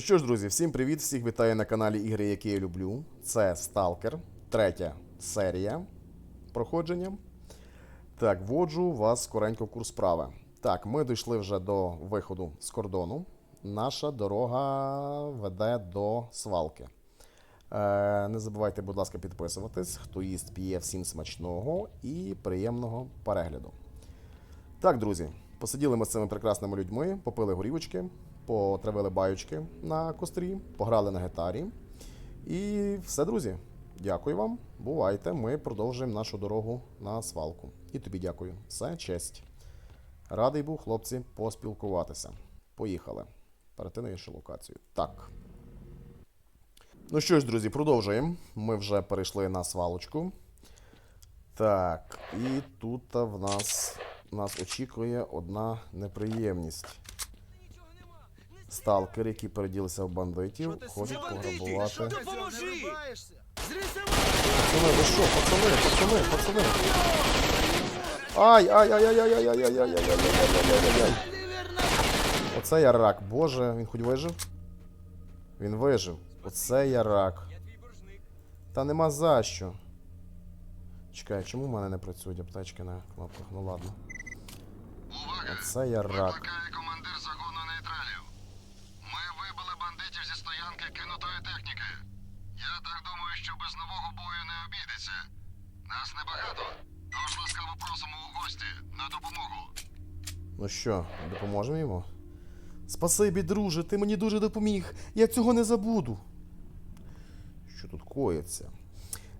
Ну що ж, друзі, всім привіт! Всіх вітаю на каналі Ігри, які я люблю. Це Stalker, третя серія проходження. Так, вводжу вас скоренько в курс справи. Так, ми дійшли вже до виходу з кордону. Наша дорога веде до свалки. Е, не забувайте, будь ласка, підписуватись. Хто їсть, п'є всім смачного і приємного перегляду. Так, друзі, посиділи ми з цими прекрасними людьми, попили горівочки, потравили баючки на кострі, пограли на гітарі. І все, друзі. Дякую вам. Бувайте. Ми продовжуємо нашу дорогу на свалку. І тобі дякую. Все честь. Радий був, хлопці, поспілкуватися. Поїхали. Іншу локацію. Так. Ну що ж, друзі, продовжуємо. Ми вже перейшли на свалочку. Так, і тут в нас, нас очікує одна неприємність. Сталкер, які переділися в бандитів, хочуть пограбувати. Допоможи! Пацани, ви що, пацани, пацани, пацани. Ай, ай, ай, ай, ай, ай, ай, ай, ай, ай, ай, ай, ай, ай, ай. Оце я рак. Боже, він хоч вижив? Він вижив. Оце я рак. Та нема за що. Чекай, чому в мене не працюють аптечки на кнопках? Ну ладно. Оце я рак. Викликає командир загону нейтралів. Ми вибили бандитів зі стоянки кинутої техніки. Я так думаю, що без нового бою не обійдеться. Нас небагато, тож ласкаво просимо у гості на допомогу. Ну що, допоможемо йому? Спасибі, друже, ти мені дуже допоміг. Я цього не забуду. Що тут коїться?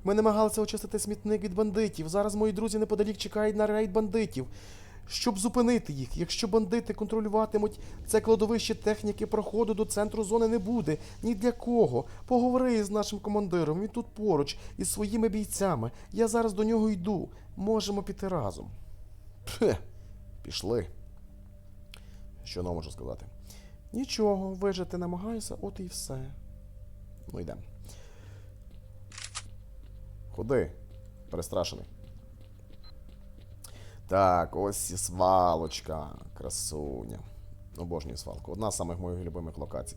Ми намагалися очистити смітник від бандитів. Зараз мої друзі неподалік чекають на рейд бандитів. Щоб зупинити їх, якщо бандити контролюватимуть це кладовище техніки, проходу до центру зони не буде. Ні для кого. Поговори з нашим командиром, він тут поруч із своїми бійцями. Я зараз до нього йду. Можемо піти разом. Пхе, пішли. Що не можу сказати? Нічого, вижити намагаюся, от і все. Ну йдемо. Ходи, перестрашений. Так, ось і свалочка. Красуня. Обожнюю свалку. Одна з самих моїх любимих локацій.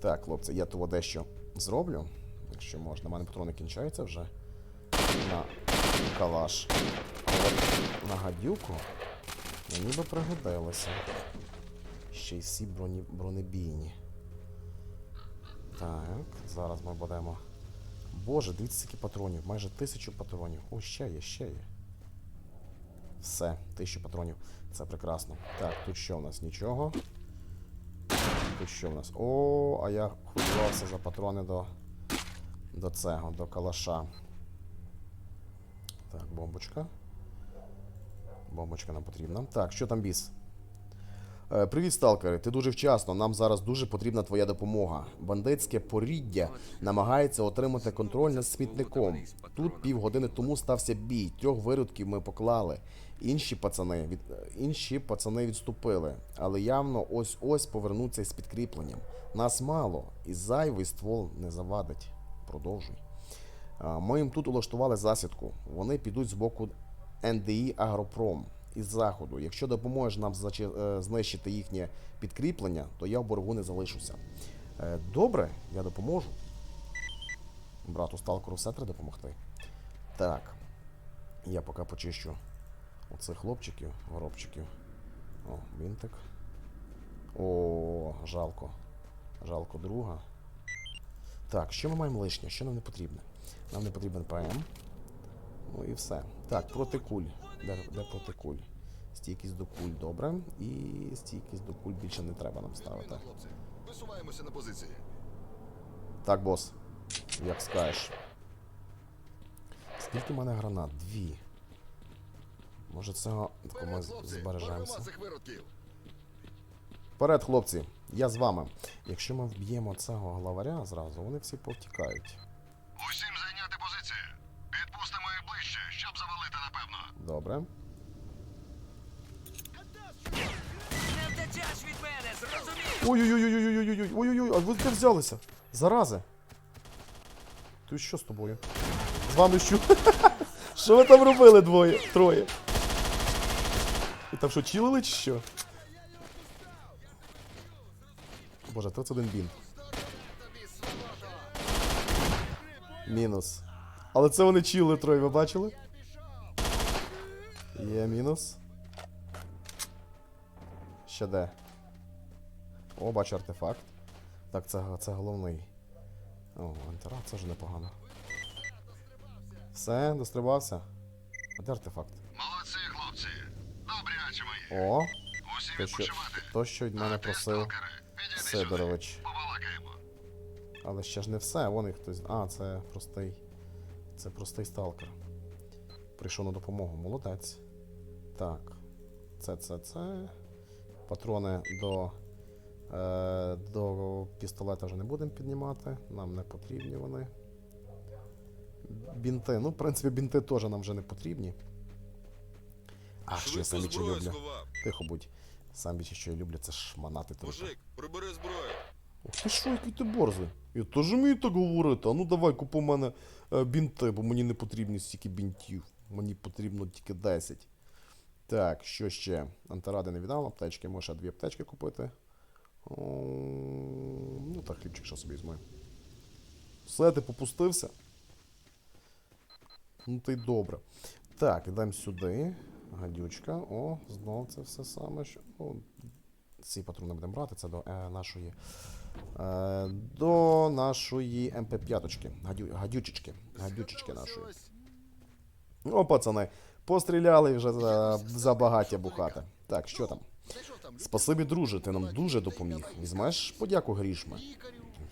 Так, хлопці, я того дещо зроблю. Якщо можна. У мене патрони кінчаються вже. На калаш. На гадюку мені би пригодилося. Ще й всі броні... бронебійні. Так, зараз ми будемо. Боже, дивіться, скільки патронів. Майже тисячу патронів. О, ще є, ще є. Все, тисячу патронів. Це прекрасно. Так, тут що в нас? Нічого. Тут що в нас? О, а я хвилювався за патрони до. До цього, до калаша. Так, бомбочка. Бомбочка нам потрібна. Так, що там біс? Е, Привіт, сталкери. Ти дуже вчасно. Нам зараз дуже потрібна твоя допомога. Бандитське поріддя намагається отримати контроль над смітником. Тут півгодини тому стався бій. Трьох виродків ми поклали. Інші пацани від е, інші пацани відступили, але явно ось ось повернуться з підкріпленням. Нас мало, і зайвий ствол не завадить. Продовжуй. А, Ми їм тут улаштували засідку. Вони підуть з боку НДІ Агропром із заходу. Якщо допоможеш нам е, знищити їхнє підкріплення, то я в боргу не залишуся. Е, Добре, я допоможу. Брату Сталкеру все треба допомогти. Так. Я поки почищу оцих хлопчиків, горобчиків. О, бінтик. О, жалко. Жалко друга. Так, що ми маємо лишнє? Що нам не потрібне? Нам не потрібен ПМ. Ну і все. Так, проти куль. Де, проти куль? Стійкість до куль, добре. І стійкість до куль більше не треба нам ставити. Висуваємося на позиції. Так, бос. Як скажеш. Скільки в мене гранат? Дві. Може цього ми збережемося. Вперед, хлопці, я з вами. Якщо ми вб'ємо цього главаря зразу, вони всі повтікають. Усім зайняти позиції. Підпустимо їх ближче, щоб завалити напевно. Добре. Не втечеш від мене, зрозумів? Ой-ой-ой-ой-ой-ой-ой, ой-ой-ой, а ви де взялися? Зарази. Ти що з тобою? З вами що? Що ви там робили двоє? Троє? Ви там що, чилили чи що? Боже, 31 бінт. Мінус. Але це вони чіли троє, ви бачили? Є мінус. Ще де? О, бачу артефакт. Так, це, це головний. О, антира, це вже непогано. Все, дострибався. А де артефакт? Молодці, хлопці. Добряче мої. О, Усі то що, то, що від мене просив. Сидорович. Але ще ж не все, вон їх хтось. А, це простий. Це простий сталкер. Прийшов на допомогу. Молодець. Так. Це, це, це. Патрони до. Е, до пістолета вже не будемо піднімати. Нам не потрібні вони. Бінти. Ну, в принципі, бінти теж нам вже не потрібні. Ах, що я Швидко сам люблю. сховав. Тихо будь. Сам більше, що я люблю, це шманати трупи. Мужик, прибери зброю. Ух ти що, який ти борзий? Я теж вмію так говорити. А ну давай купи в мене е, бінти, бо мені не потрібні стільки бінтів. Мені потрібно тільки 10. Так, що ще? Антиради не віддав, аптечки, може дві аптечки купити. Ну так, хлібчик що собі візьму. Все, ти попустився? Ну ти добре. Так, йдемо сюди. Гадючка. О, знов це все саме. Що... О, ці патрони будемо брати, це до е, нашої. Е, до нашої МП5. Гадю, гадючечки. Гадючечки нашої. О, пацани, постріляли вже за, за багаття бухати. Так, що там? Спасибі, друже, ти нам дуже допоміг. Візьмеш подяку грішми?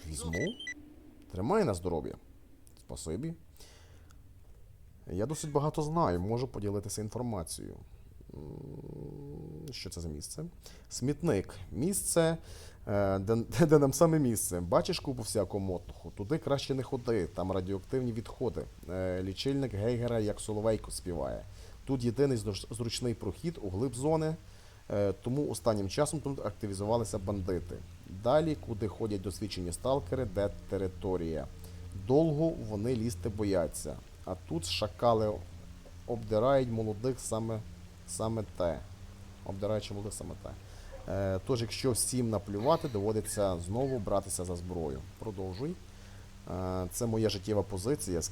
Візьму. Тримай на здоров'я. Спасибі. Я досить багато знаю, можу поділитися інформацією. Що це за місце? Смітник. Місце, е, де, де нам саме місце. Бачиш купу всякого мотуху. Туди краще не ходи, там радіоактивні відходи. Е, Лічильник Гейгера як соловейко співає. Тут єдиний зручний прохід у глиб зони, е, тому останнім часом тут активізувалися бандити. Далі, куди ходять досвідчені сталкери, де територія. Довго вони лізти бояться. А тут шакали обдирають молодих саме, саме те. Обдираючи молодих саме те. Е, тож, якщо всім наплювати, доводиться знову братися за зброю. Продовжуй. Е, це моя життєва позиція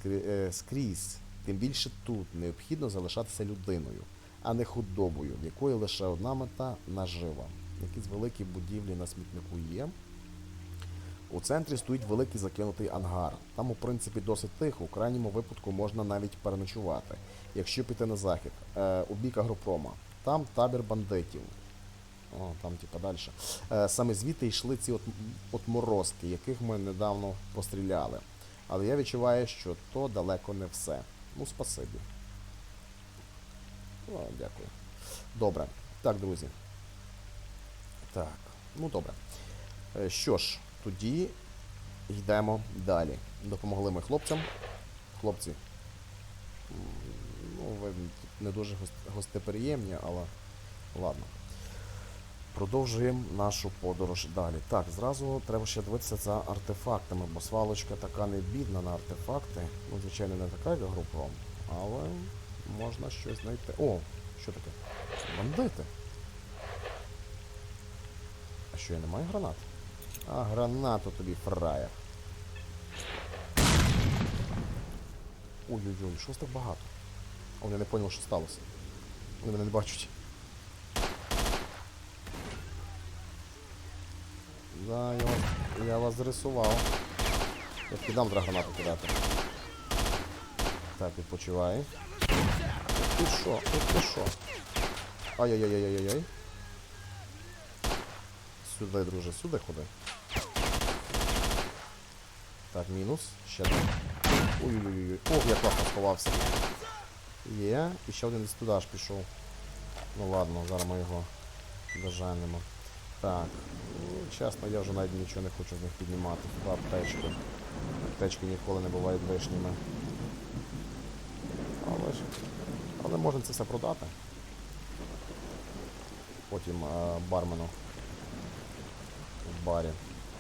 скрізь. Тим більше тут необхідно залишатися людиною, а не худобою, в якої лише одна мета нажива. Якісь великі будівлі на смітнику є. У центрі стоїть великий закинутий ангар. Там, у принципі, досить тихо. У крайньому випадку можна навіть переночувати. Якщо піти на захід, е, у бік агропрома. Там табір бандитів. О, там, типа, далі. Е, саме звідти йшли ці от, отморозки, яких ми недавно постріляли. Але я відчуваю, що то далеко не все. Ну, спасибі. О, дякую. Добре. Так, друзі. Так, ну добре. Е, Що ж, тоді йдемо далі. Допомогли ми хлопцям. Хлопці. Ну, ви не дуже гостеприємні, але ладно. Продовжуємо нашу подорож далі. Так, зразу треба ще дивитися за артефактами, бо свалочка така не бідна на артефакти. Ну, звичайно, не така, як Агропром, але можна щось знайти. О, що таке? Бандити. А що я не маю гранат? А гранату тобі фраєр. Ой-ой-ой, щось так багато. А вони не поняли, що сталося. Вони мене не бачать. Да, я вас, я вас зрисував. Я підам гранату кидати. Так, відпочивай. Ти що? Ти що? Ай-яй-яй-яй-яй-яй. Сюди, друже, сюди ходи. Так, мінус. Ще один. Ой-ой-ой. Ох, я класно сховався. Є. І ще один десь туди аж пішов. Ну ладно, зараз ми його доженемо. Так. Чесно, я вже навіть нічого не хочу з них піднімати. Хіба аптечки. Аптечки ніколи не бувають лишніми. Але ж. Але можна це все продати. Потім е, бармену в барі.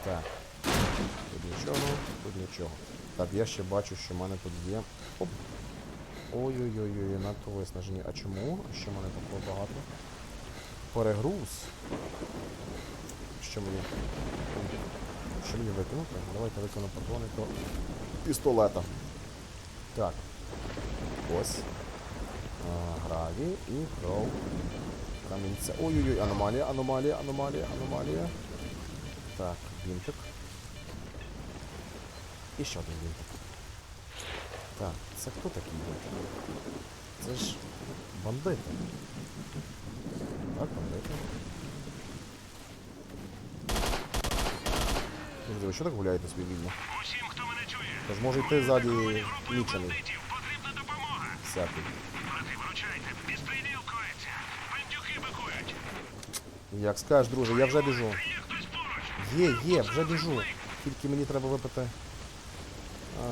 Так. Тут нічого, тут нічого. Так, я ще бачу, що в мене тут є. Оп. Ой-ой-ой, надто виснажені. А чому? Що в мене такого багато? Перегруз. Що мені. Що мені викинути? Давайте викину патрони до пістолета. Так. Ось. Граві і кров. Камінця. Ой-ой-ой, аномалія, аномалія, аномалія, аномалія. Так, вінтик. І ще один вінтик. Так, це хто такий вінтик? Це ж бандити. Так, бандити. Друзі, ви що так гуляєте собі вільно? Усім, хто мене чує, Тож може йти ззаді мічений. потрібна допомога. Всякий. Брати, виручайте, безпреділ коїться. Бандюки бикують. Як скажеш, друже, я вже біжу. Є хтось поруч. Є, є, вже біжу. Тільки мені треба випити. А,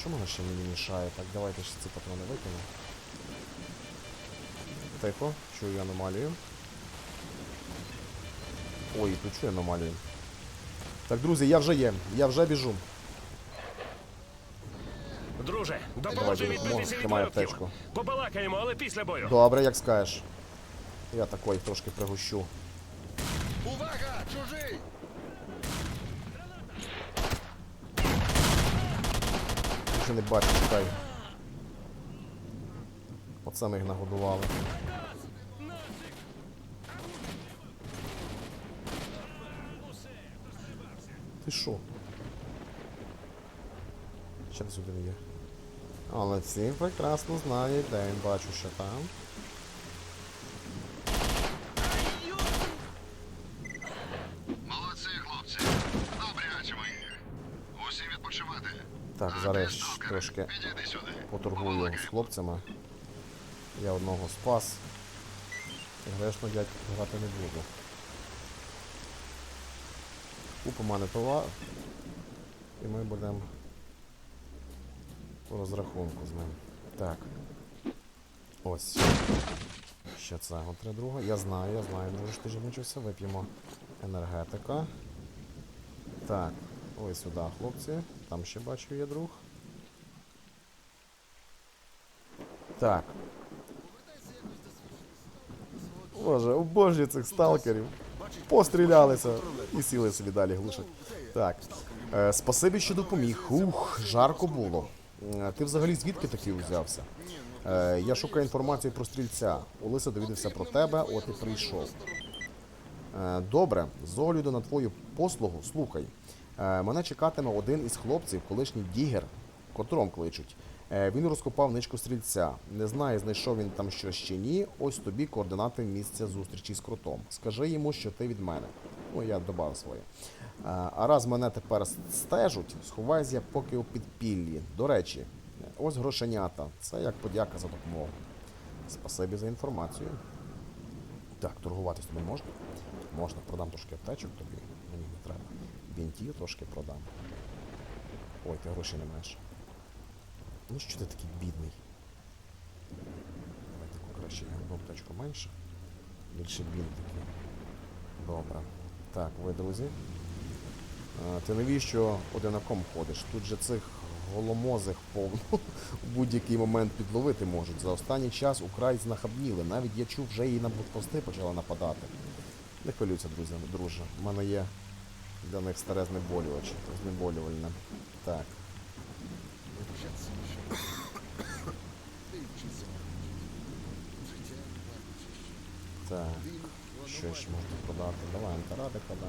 що мене ще мені мішає? Так, давайте ще ці патрони викину. Тихо, чую аномалію. Ой, тут чую аномалію. Так, друзі, я вже є, я вже біжу. Друже, Давай, допоможи друже, відбитися від тримай аптечку. Побалакаємо, але після бою. Добре, як скажеш. Я такой трошки пригущу. Увага! Чужий! Нічого не бачу, чекай. Оце ми їх нагодували. Ти що? Ще десь один є. Але ці прекрасно знають, де він бачу, що там. Молодці, хлопці. Добряче мої. Усім відпочивати. Так, зараз трошки поторгую з хлопцями. Я одного спас. І грешно дядьку грати не буду. Купа мене товар. І ми будемо по розрахунку з ним. Так. Ось. Ще це отре друга. Я знаю, я знаю, друже, що ти жіночився. Вип'ємо енергетика. Так, ось сюди, хлопці. Там ще бачу є друг. Так. Боже, обожнюю цих сталкерів. Пострілялися і сіли собі далі глушать. Так. Е, спасибі, що допоміг. Ух, жарко було. Е, Ти взагалі звідки такий взявся? Е, я шукаю інформацію про стрільця. Олеся довідався про тебе, от і прийшов. Е, Добре, з огляду на твою послугу, слухай. Е, Мене чекатиме один із хлопців, колишній дігер, котром кличуть. Е, Він розкопав ничку стрільця. Не знаю, знайшов він там щось чи ні. Ось тобі координати місця зустрічі з крутом. Скажи йому, що ти від мене. Ну, я додав своє. Е, А раз мене тепер стежуть, сховаюсь я поки у підпіллі. До речі, ось грошенята. Це як подяка за допомогу. Спасибі за інформацію. Так, торгувати з тобою можна? Можна, продам трошки аптечок тобі, мені не треба. Бінтів трошки продам. Ой, ти грошей не маєш. Ну що ти такий бідний? Давай таку краще аптечку менше. Більше бінтиків. Добре. Так, ви, друзі. А, ти навіщо одинаком ходиш? Тут же цих голомозих повно в будь-який момент підловити можуть. За останній час украй знахабніли. Навіть я чув, вже і на блокпости почали нападати. Не хвилюйся, друзі, друже. У мене є для них старе знеболювач. Знеболювальне. Так. Так. Що ще можна продати? Давай антиради продам.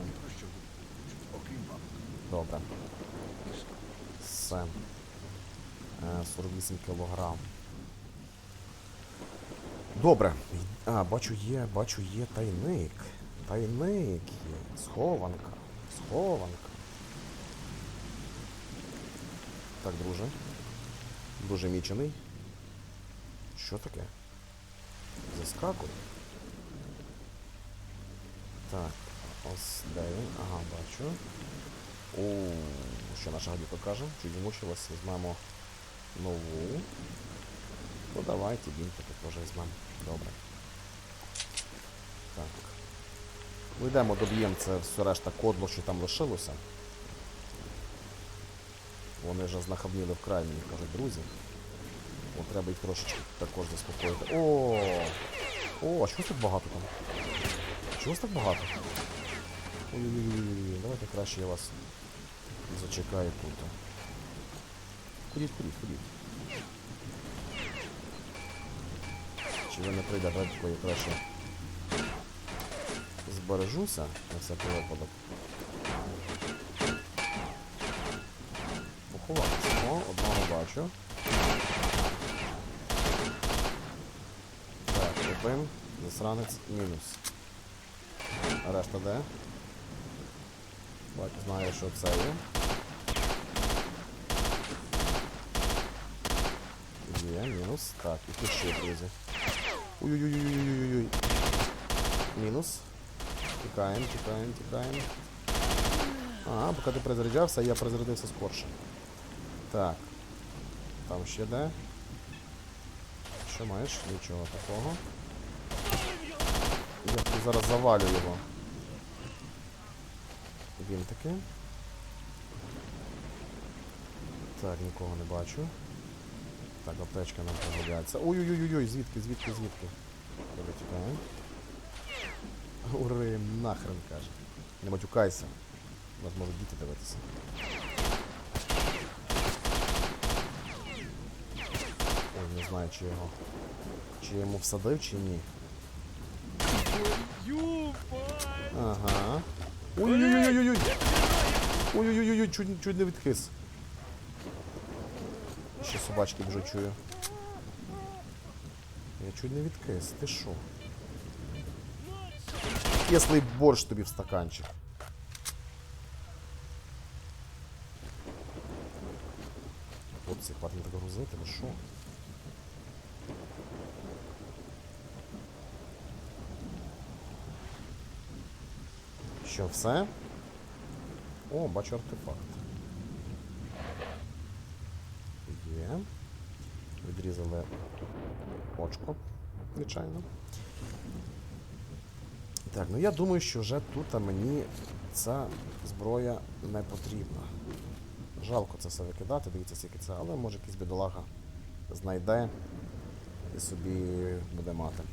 Добре. Все. Е, 48 кілограм. Добре. А, бачу є, бачу є тайник. Тайник є. Схованка. Схованка. Так, друже. Дуже мічений. Що таке? Заскакує. Так, ось де він. Ага, бачу. О, що наша гадюка каже? Чуть змучилась, візьмемо нову. Ну давайте, бінтики теж візьмемо. Добре. Так. Ну йдемо, доб'ємо це все решта кодло, що там лишилося. Вони вже знахабніли вкрай мені, кажуть, друзі. От треба їх трошечки також заспокоїти. О! О, а чого так багато там? Чого вас так багато? Ой-ой-ой, давайте краще я вас зачекаю тут. Ходіть, ходіть, ходіть. Чи ви не прийде радько, я краще збережуся на всякий випадок. Поховався. О, одного бачу. Так, один. Засранець мінус. А решта де? Бачу, знаю, що це є. Є, мінус. Так, і тут ще, друзі. Ой-ой-ой-ой-ой-ой. Мінус. Тікаємо, тікаємо, тікаємо. Ага, поки ти перезаряджався, я перезарядився скорше. Так. Там ще де? Що маєш? Нічого такого. Я зараз завалю його. Він таки. Так, нікого не бачу. Так, аптечка нам пригодяться. Ой-ой-ой-ой, звідки, звідки, звідки? Добре, тікаємо. Ури, нахрен каже. Не матюкайся. Вас можуть діти дивитися. Ой, не знаю, чи його. Чи йому всадив, чи ні. Ага. Ой-ой-ой-ой-ой! Ой-ой-ой-ой, чуть, чуть не відкис. Ще собачки вже чую. Я чуть не відкис, ти що? Кислий борщ тобі в стаканчик. Хлопці, хватить так грузити, ви що? Що, все? О, бачу артефакт. Є. Відрізали очко, звичайно. Так, ну я думаю, що вже тут мені ця зброя не потрібна. Жалко це все викидати, дивіться, скільки це, але може якийсь бідолага знайде і собі буде мати.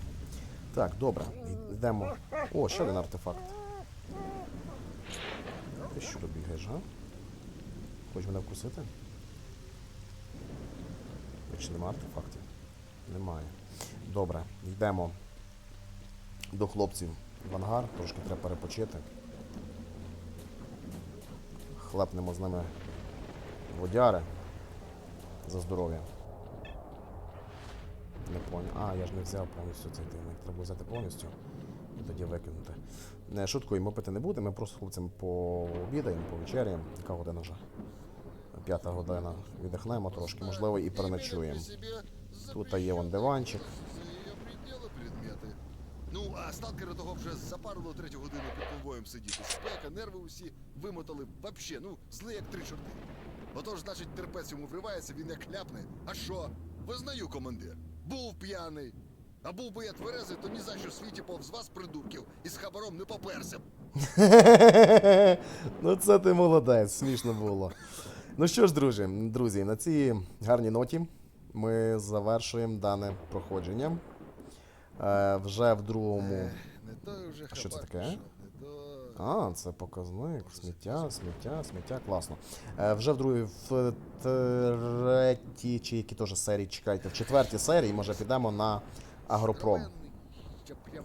Так, добре, йдемо. О, ще один артефакт. Ти що бігаєш, га? Хочеш мене вкусити? Чи нема артефактів? Немає. Добре, йдемо до хлопців в ангар, трошки треба перепочити. Хлепнемо з ними водяри за здоров'я. Не поняв. А, я ж не взяв повністю цей тайник. Треба взяти повністю тоді викинути. Не шуткою, ми пити не будемо, ми просто з хлопцями пообідаємо, повечеряємо. Яка година вже? П'ята година. Віддихнемо трошки, можливо, і переночуємо. Тут є вон диванчик. Ну, а сталкера того вже запарило третю годину під конвоєм сидіти. Спека, нерви усі вимотали вообще, ну, зли як три чорти. Отож, значить, терпець йому вривається, він як ляпне. А що? Визнаю, командир. Був п'яний. А був би я тверезий, то ні за що в світі повз вас, придурків, із хабаром не поперся б. ну це ти молодець, смішно було. Ну що ж, друзі, друзі, на цій гарній ноті ми завершуємо дане проходження. Е, вже в другому. Не той вже А що це хабар таке? пішов, не той. А, це показник. Сміття, сміття, сміття, класно. Е, вже в другій, в третій, чи які теж серії, чекайте, в четвертій серії, може, підемо на Агропром.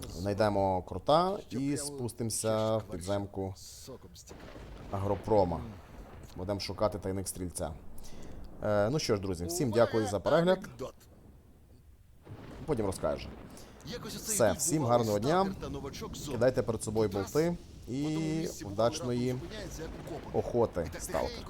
Знайдемо крута і спустимося в підземку. Агропрома. Будемо шукати тайник стрільця. Е, ну що ж, друзі, всім дякую за перегляд. Потім розкажу. Все, всім гарного дня. Кидайте перед собою болти і укопаний. охоти, сталкер.